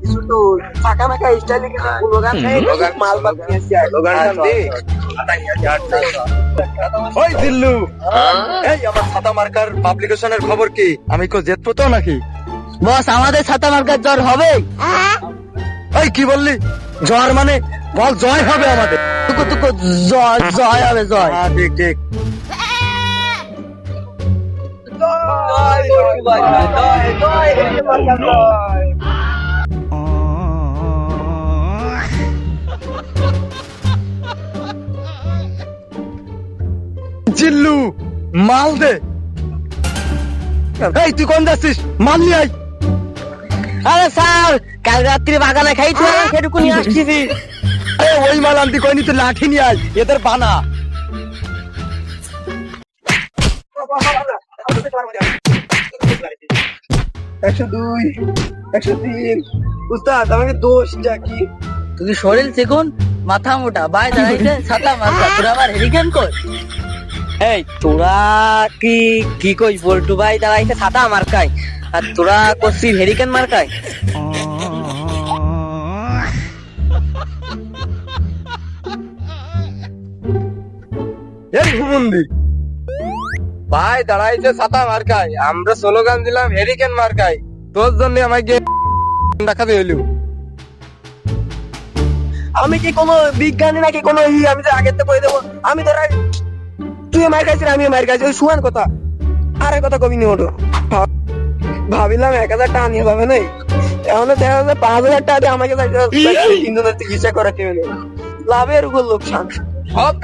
কর শুধু ফাঁকা ফাঁকা স্টাইলে লোগান মাল বাদ নিয়েছি ওই দিল্লু এই আমার ছাতা মার্কার পাবলিকেশনের খবর কি আমি কো জেত তো নাকি বস আমাদের ছাতা মার্কার জ্বর হবে এই কি বললি জ্বর মানে বল জয় হবে আমাদের টুকু টুকু জয় জয় হবে জয় হ্যাঁ ঠিক ঠিক জিল্লু মাল দে। এই তুই কোন যাচ্ছিস? মাল নিয়ে আয়। আরে স্যার কাল রাত্রি বাগানে খাইতে সেটুকু নিয়ে আসছি এ, ওই মাল আনতে কইনি তুই লাঠি নিয়ে আয় এদের বানা। একশো দুই একশো তিন। উস্তাদ আমাকে দোষটা কি? তুই শরীর চিকুন মাথা মোটা। বাই দাঁড়াইছে ছাতা মাথা। তোরা আবার হেরিকেন কর এই তোরা কি কি কই বল্টু ভাই? দাঁড়াইছে ছাতা মার্কাই আর তোরা করছিস হেরিকেন মার্কাই এই ভাই দাঁড়াইছে ছাতা মার্কাই আমরা স্লোগান দিলাম হেরিকেন মার্কাই তোর জন্য আমাকে দেখাতে হইল। আমি কি কোনো বিজ্ঞানী নাকি কোনো ই? আমি যে আগের থেকে দেবো। আমি তোরা তুই মার খাইছিস আমি মার খাইছি ওই শুয়ান কথা। আরে কথা কবি নি ওটো ভাবিলাম এক হাজার টাকা নিয়ে যাবে নাই। এখন দেখা যাচ্ছে পাঁচ হাজার টাকা দিয়ে আমাকে তিনজনের চিকিৎসা করা কেউ নেই। লাভের উপর লোকসান। সব